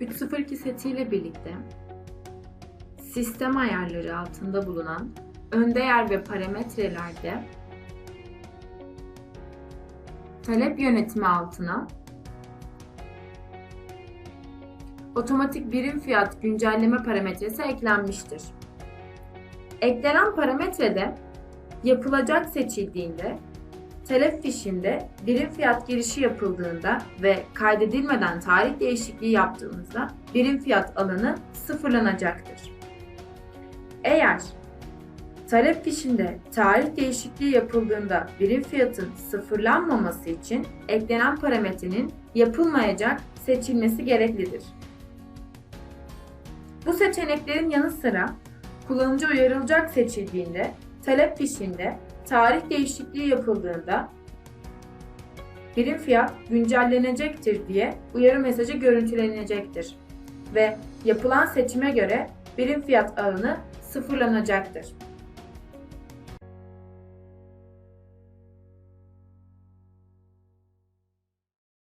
302 setiyle birlikte sistem ayarları altında bulunan ön değer ve parametrelerde talep yönetimi altına otomatik birim fiyat güncelleme parametresi eklenmiştir. Eklenen parametrede yapılacak seçildiğinde talep fişinde birim fiyat girişi yapıldığında ve kaydedilmeden tarih değişikliği yaptığımızda birim fiyat alanı sıfırlanacaktır. Eğer talep fişinde tarih değişikliği yapıldığında birim fiyatın sıfırlanmaması için eklenen parametrenin yapılmayacak seçilmesi gereklidir. Bu seçeneklerin yanı sıra kullanıcı uyarılacak seçildiğinde talep fişinde tarih değişikliği yapıldığında birim fiyat güncellenecektir diye uyarı mesajı görüntülenecektir ve yapılan seçime göre birim fiyat alanı sıfırlanacaktır.